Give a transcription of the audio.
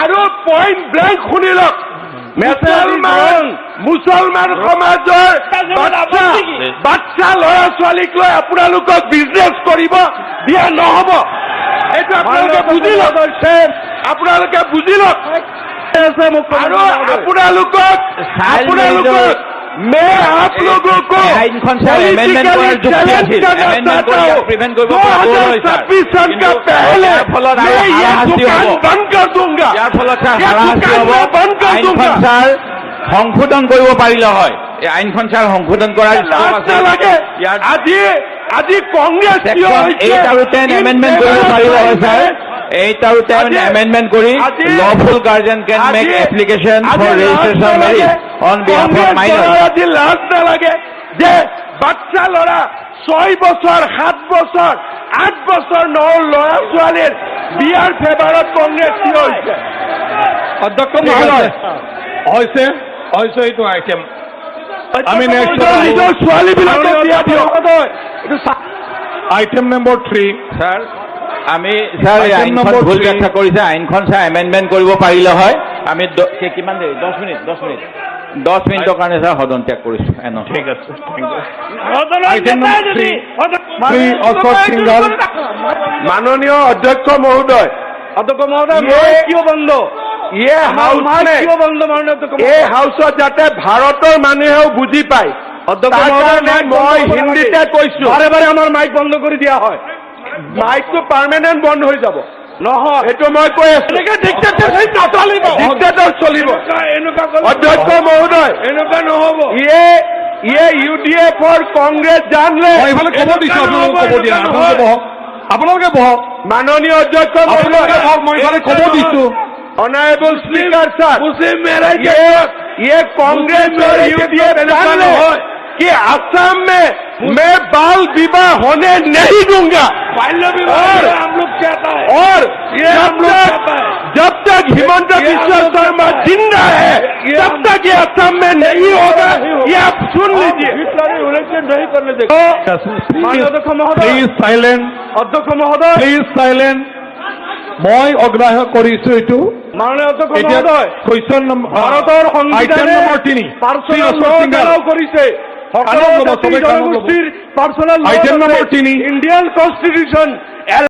আৰু point blank শুনি লওক। মুছলমান মুছলমান সমাজৰ বাচ্চা বাচ্চা ল'ৰা ছোৱালীক লৈ আপোনালোকক বিজনেছ কৰিব দিয়া নহ'ব। এইটো আপোনালোকে বুজি লওক। আপোনালোকে বুজি লওক। আৰু আপোনালোকক আপোনালোকক मैं आप लोगों को আইনখন ছাৰ amendment কৰাৰ যুক্তি আছিল। amendment কৰি ইয়াক prevent কৰিব পৰা গ'ল হয়, ছাৰ। छब्बीस सन का কিন্তু पहले ইয়াৰ ফলত আৰু मैं ये হাৰাশাস্তি दुकान হ'ব। बंद कर दूंगा ইয়াৰ ফলত ছাৰ ये হাৰাশাস্তি दुकान হ'ব मैं बंद कर আইনখন दूंगा ছাৰ সংশোধন কৰিব পাৰিলে হয় এই আইনখন ছাৰ সংশোধন কৰাৰ scope লাজ আছে। নালাগে ইয়াৰ আজি আজি কংগ্ৰেছ থিয় Section হৈছে। eight আৰু 10 amendment কৰিব পাৰিব হয়, ছাৰ। এইট আৰু টেন আজি- এমেণ্ডমেণ্ট কৰি লফুল গাৰ্জেন কেন মেক লাজ ৰেজিষ্ট্ৰেশ্যন নালাগে। Marriage on behalf of Congress minor দলৰ আজি লাজ যে বাচ্চা ল'ৰা ছয় বছৰ সাত বছৰ আঠ বছৰ ন ল'ৰা ছোৱালীৰ বিয়াৰ ফেভাৰত কংগ্ৰেছ থিয় হৈছে অধ্যক্ষ মহোদয় হৈছে হৈছে এইটো আইটেম আমি দিয়ক আইটেম নম্বৰ থ্ৰী ছাৰ আমি Item আইনখন ভুল ব্যাখ্যা কৰিছে আইনখন ছাৰ এমেণ্ডমেণ্ট কৰিব পাৰিলে হয়। আমি কিমান দেৰি? দহ মিনিট দহ মিনিট। দহ মিনিটৰ কাৰণে ছাৰ সদন ত্যাগ কৰিছোঁ। এনে ঠিক আছে মাননীয় অধ্যক্ষ মহোদয়। অধ্যক্ষ মহোদয় ইয়ে- কিয় বন্ধ? ইয়ে হাউচ কিয় বন্ধ মাননীয় অধ্যক্ষ এই হাউচত যাতে ভাৰতৰ মানুহেও বুজি পায়। অধ্যক্ষ মহোদয় কাৰণে মাইক বন্ধ মই হিন্দীতে। কৈছো। বাৰে বাৰে আমাৰ মাইক বন্ধ কৰি দিয়া হয়। মাইকটো পাৰ্মানেণ্ট বন্ধ হৈ যাব। নহয় সেইটো মই কৈ চলিব। অধ্যক্ষ মহোদয়। এনেকুৱা নহ'ব। ইয়ে ইয়ে ইউ ডি এফৰ কংগ্ৰেছ জানলে আপোনালোকে বহক। মাননীয় অধ্যক্ষ আপোনালোকে ক'ব দিছো। অনাৰেবল স্পীকাৰ মুছলিম মেৰাইজ ইয়ে কংগ্ৰেছ ইউ ডি এফ জানলে। कि असम में मैं बाल विवाह होने नहीं दूंगा बाल्य और- विवाह हम लोग चाहता है और ये जब हम लोग तक चाहता है जब तक हिमंत ये बिश्व हम लोग शर्मा चाहता है। जिंदा है ये तब हम- तक ये असम में नहीं होगा ये आप सुन लीजिए ইলেকশন नहीं करने देगा মাননীয় অধ্যক্ষ মহোদয় প্লিজ চাইলেণ্ট অধ্যক্ষ মহোদয় প্লিজ চাইলেণ্ট মই অগ্ৰাহ্য কৰিছো এইটো মাননীয় অধ্যক্ষ এতিয়া মহোদয় কুৱেশ্যন নম্বৰ ভাৰতৰ আইটেম সংবিধানে নম্বৰ তিনি পাৰ্চনেল শ্ৰী ল অশোক সিংঘল। এলাও কৰিছে সকলো ইন্ডিয়ান ল'ব,